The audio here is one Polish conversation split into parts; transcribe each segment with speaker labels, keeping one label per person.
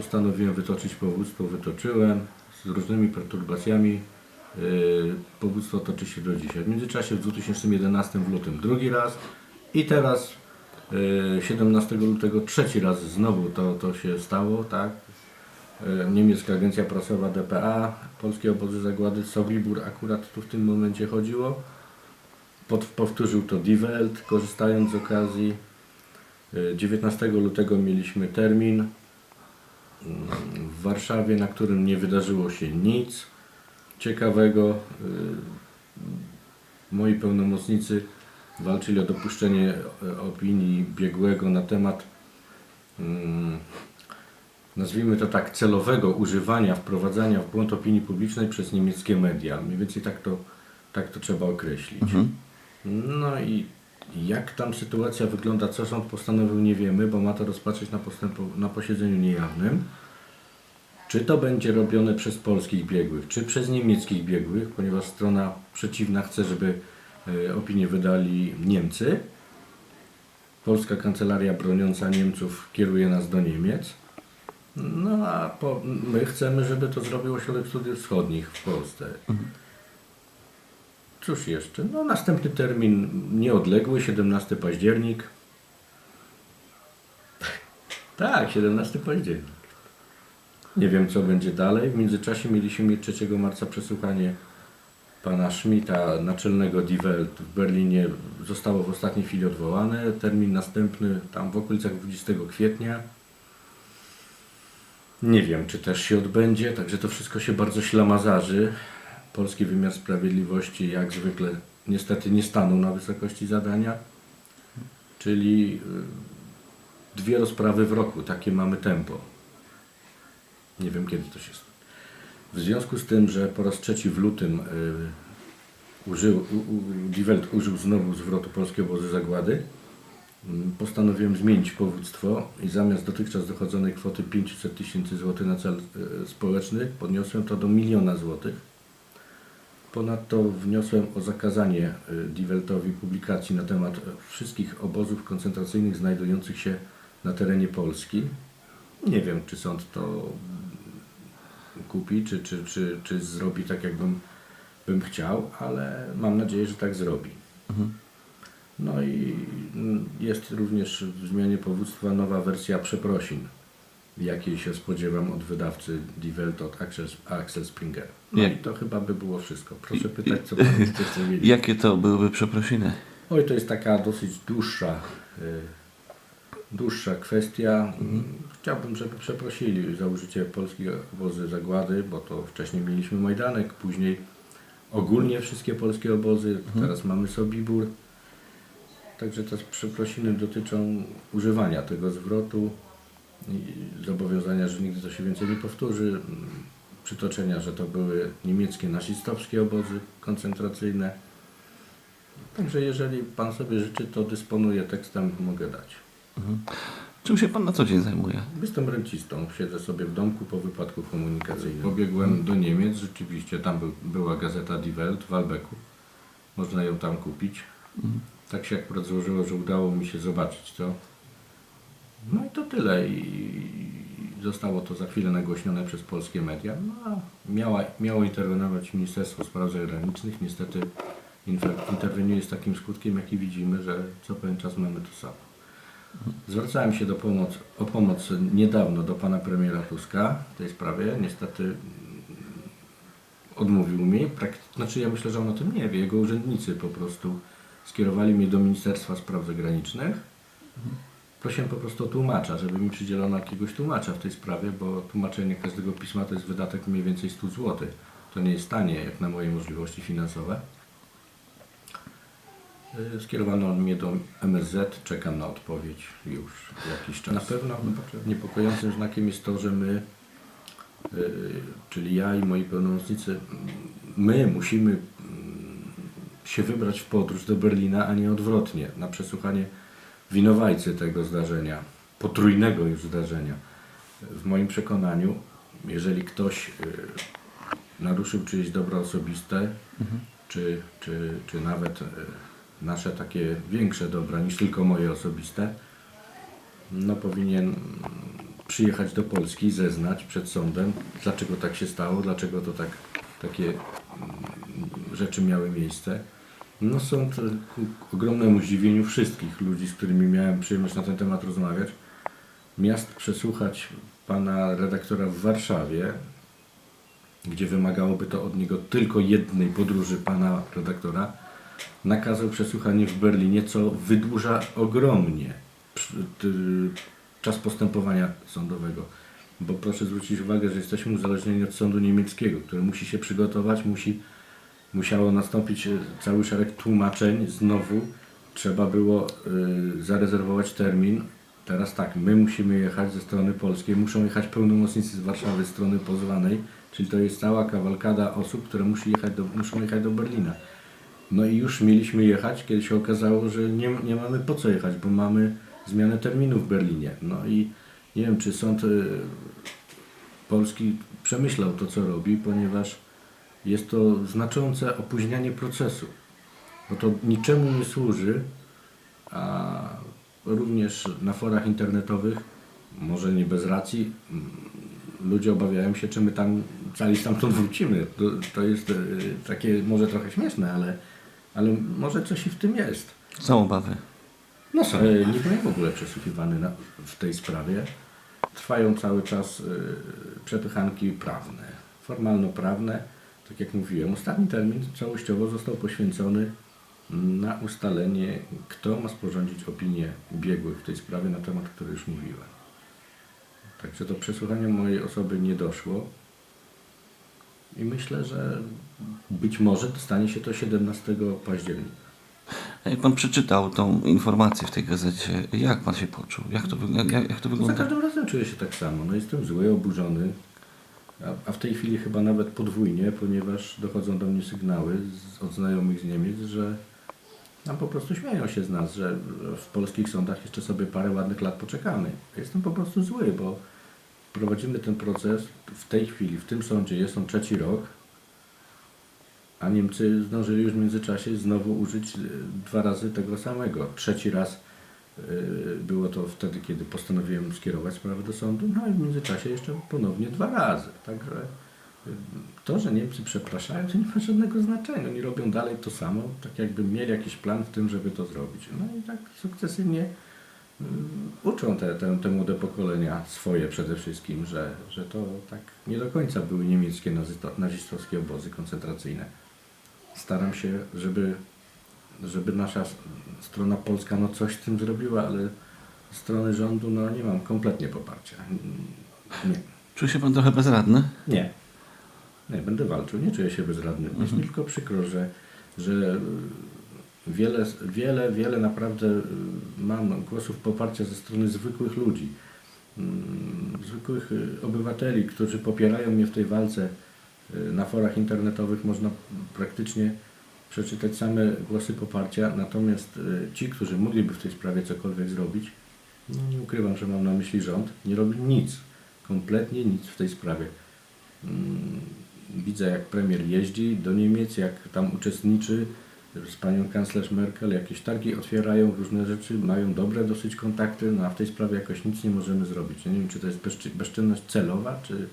Speaker 1: postanowiłem wytoczyć powództwo, wytoczyłem z różnymi perturbacjami. Yy, Powództwo toczy się do dzisiaj. W międzyczasie w 2011 w lutym drugi raz i teraz yy, 17 lutego trzeci raz znowu to, to się stało, tak? Yy, Niemiecka agencja prasowa DPA, Polskie Obozy Zagłady, Sobibór akurat tu w tym momencie chodziło. Pod, powtórzył to Die Welt, korzystając z okazji. Yy, 19 lutego mieliśmy termin w Warszawie, na którym nie wydarzyło się nic ciekawego. Yy, Moi pełnomocnicy walczyli o dopuszczenie e, opinii biegłego na temat, mm, nazwijmy to tak, celowego używania, wprowadzania w błąd opinii publicznej przez niemieckie media. Mniej więcej tak to, tak to trzeba określić. No i jak tam sytuacja wygląda, co sąd postanowił, nie wiemy, bo ma to rozpatrzeć na, postępu, na posiedzeniu niejawnym. Czy to będzie robione przez polskich biegłych, czy przez niemieckich biegłych, ponieważ strona przeciwna chce, żeby e, opinię wydali Niemcy. Polska kancelaria broniąca Niemców kieruje nas do Niemiec. No a po, my chcemy, żeby to zrobił Ośrodek Studiów Wschodnich w Polsce. Cóż jeszcze? No następny termin nieodległy, 17 październik. Tak, 17 październik. Nie wiem co będzie dalej. W międzyczasie mieliśmy mieć 3 marca przesłuchanie pana Schmidta, naczelnego Die Welt w Berlinie. Zostało w ostatniej chwili odwołane. Termin następny tam w okolicach 20 kwietnia. Nie wiem, czy też się odbędzie, także to wszystko się bardzo ślamazarzy. Polski wymiar sprawiedliwości jak zwykle niestety nie stanął na wysokości zadania, czyli y, dwie rozprawy w roku, takie mamy tempo. Nie wiem kiedy to się stanie. W związku z tym, że po raz trzeci w lutym y, użył, użył znowu zwrotu Polskie Obozy Zagłady, mm, postanowiłem zmienić powództwo i zamiast dotychczas dochodzonej kwoty 500 tysięcy złotych na cel y, społeczny podniosłem to do miliona złotych. Ponadto wniosłem o zakazanie y, Die Weltowi publikacji na temat y, wszystkich obozów koncentracyjnych znajdujących się na terenie Polski. Nie wiem, czy sąd to kupi, czy, czy, czy, czy zrobi tak, jakbym bym chciał, ale mam nadzieję, że tak zrobi. No i mm, jest również w zmianie powództwa nowa wersja przeprosin, jakiej się spodziewam od wydawcy Die Welt, od Axel, Axel Springer. No
Speaker 2: Jak-
Speaker 1: i to chyba by było wszystko. Proszę pytać, co pan jeszcze chce wiedzieć.
Speaker 2: Jakie to byłyby przeprosiny?
Speaker 1: Oj, to jest taka dosyć dłuższa, y, dłuższa kwestia. Chciałbym, żeby przeprosili za użycie polskich obozy zagłady, bo to wcześniej mieliśmy Majdanek, później ogólnie wszystkie polskie obozy, teraz mamy Sobibór. Także te przeprosiny dotyczą używania tego zwrotu zobowiązania, że nigdy to się więcej nie powtórzy. Przytoczenia, że to były niemieckie nazistowskie obozy koncentracyjne. Także jeżeli Pan sobie życzy, to dysponuję tekstem, mogę dać.
Speaker 2: Czym się pan na co dzień zajmuje?
Speaker 1: Jestem rencistą, siedzę sobie w domku po wypadku komunikacyjnym. Pobiegłem do Niemiec, rzeczywiście tam był, była gazeta Die Welt w Albeku. Można ją tam kupić. Tak się akurat złożyło, że udało mi się zobaczyć to. No i to tyle. I zostało to za chwilę nagłośnione przez polskie media. No, miała, miało interweniować Ministerstwo Spraw Zagranicznych. Niestety interweniuje z takim skutkiem, jaki widzimy, że co pewien czas mamy to samo. Zwracałem się do pomoc, o pomoc niedawno do pana premiera Tuska w tej sprawie. Niestety odmówił mi. Prak- znaczy ja myślę, że on o tym nie wie. Jego urzędnicy po prostu skierowali mnie do Ministerstwa Spraw Zagranicznych. Prosiłem po prostu o tłumacza, żeby mi przydzielono jakiegoś tłumacza w tej sprawie, bo tłumaczenie każdego pisma to jest wydatek mniej więcej 100 zł. To nie jest tanie jak na moje możliwości finansowe. Y, Skierowano mnie do MSZ, czekam na odpowiedź już jakiś czas. Na pewno niepokojącym znakiem jest to, że my, y, czyli ja i moi pełnomocnicy, my musimy mm, się wybrać w podróż do Berlina, a nie odwrotnie, na przesłuchanie winowajcy tego zdarzenia, potrójnego już zdarzenia. W moim przekonaniu, jeżeli ktoś y, naruszył czyjeś dobra osobiste, czy, czy, czy nawet y, nasze takie większe dobra niż tylko moje osobiste, no powinien przyjechać do Polski, zeznać przed sądem, dlaczego tak się stało, dlaczego to tak, takie mm, rzeczy miały miejsce. No sąd e, ku ogromnemu zdziwieniu wszystkich ludzi, z którymi miałem przyjemność na ten temat rozmawiać, miast przesłuchać pana redaktora w Warszawie, gdzie wymagałoby to od niego tylko jednej podróży pana redaktora, nakazał przesłuchanie w Berlinie, co wydłuża ogromnie czas postępowania sądowego. Bo proszę zwrócić uwagę, że jesteśmy uzależnieni od sądu niemieckiego, który musi się przygotować, musi, musiało nastąpić e, cały szereg tłumaczeń znowu. Trzeba było y, zarezerwować termin. Teraz tak, my musimy jechać ze strony polskiej, muszą jechać pełnomocnicy z Warszawy, strony pozwanej, czyli to jest cała kawalkada osób, które musi jechać do, muszą jechać do Berlina. No i już mieliśmy jechać, kiedy się okazało, że nie, nie mamy po co jechać, bo mamy zmianę terminu w Berlinie. No i nie wiem, czy sąd y, polski przemyślał to, co robi, ponieważ jest to znaczące opóźnianie procesu. Bo to niczemu nie służy, a również na forach internetowych, może nie bez racji, mm, ludzie obawiają się, czy my tam cali stamtąd wrócimy. To, to jest y, takie może trochę śmieszne, ale, ale może coś i w tym jest.
Speaker 2: Są obawy.
Speaker 1: No są. E, Nie byłem w ogóle przesłuchiwany na, w tej sprawie. Trwają cały czas y, przepychanki prawne, formalno-prawne. Tak jak mówiłem, ostatni termin całościowo został poświęcony na ustalenie, kto ma sporządzić opinię biegłych w tej sprawie na temat, który już mówiłem. Także do przesłuchania mojej osoby nie doszło. I myślę, że być może stanie się to 17 października.
Speaker 2: A Jak pan przeczytał tą informację w tej gazecie, jak pan się poczuł? Jak to, jak, jak to
Speaker 1: Za
Speaker 2: wygląda?
Speaker 1: każdym razem czuję się tak samo. No jestem zły, oburzony, a, w tej chwili chyba nawet podwójnie, ponieważ dochodzą do mnie sygnały z, od znajomych z Niemiec, że tam po prostu śmieją się z nas, że w polskich sądach jeszcze sobie parę ładnych lat poczekamy. Jestem po prostu zły, bo prowadzimy ten proces w tej chwili, w tym sądzie jest on trzeci rok, a Niemcy zdążyli już w międzyczasie znowu użyć e, dwa razy tego samego. Trzeci raz było to wtedy, kiedy postanowiłem skierować sprawę do sądu, no i w międzyczasie jeszcze ponownie dwa razy. Także e, to, że Niemcy przepraszają, to nie ma żadnego znaczenia. Oni robią dalej to samo, tak jakby mieli jakiś plan w tym, żeby to zrobić. No i tak sukcesywnie y, uczą te, te, te młode pokolenia swoje przede wszystkim, że, że to tak nie do końca były niemieckie nazistowskie obozy koncentracyjne. Staram się, żeby, żeby nasza strona polska no coś z tym zrobiła, ale strony rządu no nie mam kompletnie poparcia. Nie.
Speaker 2: Czuje się pan trochę bezradny?
Speaker 1: Nie. Nie, będę walczył, nie czuję się bezradny. Jest mi tylko przykro, że, że wiele, wiele, wiele naprawdę mam głosów poparcia ze strony zwykłych ludzi, mm, zwykłych y, obywateli, którzy popierają mnie w tej walce. Y, Na forach internetowych można praktycznie przeczytać same głosy poparcia, natomiast y, ci, którzy mogliby w tej sprawie cokolwiek zrobić, no nie ukrywam, że mam na myśli rząd, nie robi nic, kompletnie nic w tej sprawie. Mm, Widzę, jak premier jeździ do Niemiec, jak tam uczestniczy z panią kanclerz Merkel, jakieś targi otwierają, różne rzeczy, mają dobre dosyć kontakty, no a w tej sprawie jakoś nic nie możemy zrobić. Nie wiem, czy to jest bezczy- bezczynność celowa, czy...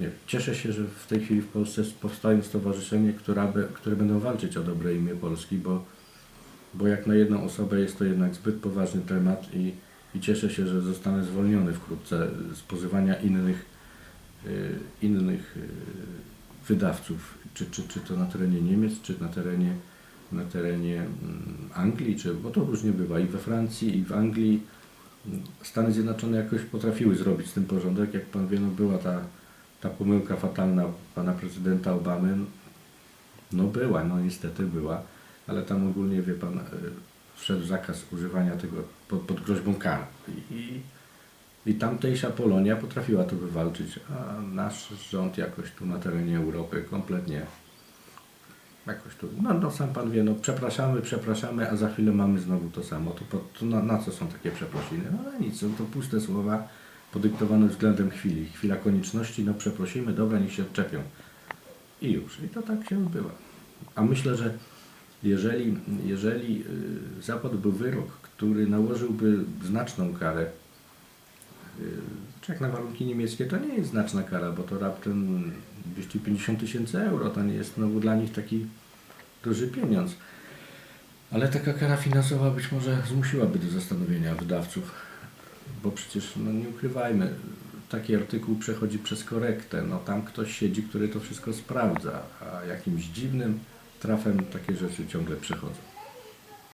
Speaker 1: Nie. Cieszę się, że w tej chwili w Polsce powstają stowarzyszenie, która be, które będą walczyć o dobre imię Polski, bo, bo jak na jedną osobę jest to jednak zbyt poważny temat i, i cieszę się, że zostanę zwolniony wkrótce z pozywania innych, y, innych y, wydawców, czy, czy, czy to na terenie Niemiec, czy na terenie, na terenie mm, Anglii, czy, bo to różnie bywa i we Francji, i w Anglii. Stany Zjednoczone jakoś potrafiły zrobić z tym porządek. Jak pan wie, no była ta, ta pomyłka fatalna pana prezydenta Obamy. No była, no niestety była, ale tam ogólnie, wie pan, y, wszedł zakaz używania tego pod, pod groźbą kar. I, i, tamtejsza Polonia potrafiła to wywalczyć, a nasz rząd jakoś tu na terenie Europy kompletnie jakoś tu, no, no sam pan wie, no przepraszamy, przepraszamy, a za chwilę mamy znowu to samo. To, to na, na co są takie przeprosiny? No na nic, są to puste słowa podyktowane względem chwili. Chwila konieczności, no przeprosimy, dobra, niech się odczepią. I już. I to tak się odbywa. A myślę, że jeżeli, jeżeli y, zapadłby wyrok, który nałożyłby znaczną karę jak na warunki niemieckie to nie jest znaczna kara, bo to raptem 250 tysięcy euro. To nie jest znowu dla nich taki duży pieniądz. Ale taka kara finansowa być może zmusiłaby do zastanowienia wydawców, bo przecież no nie ukrywajmy, taki artykuł przechodzi przez korektę. No tam ktoś siedzi, który to wszystko sprawdza, a jakimś dziwnym trafem takie rzeczy ciągle przechodzą.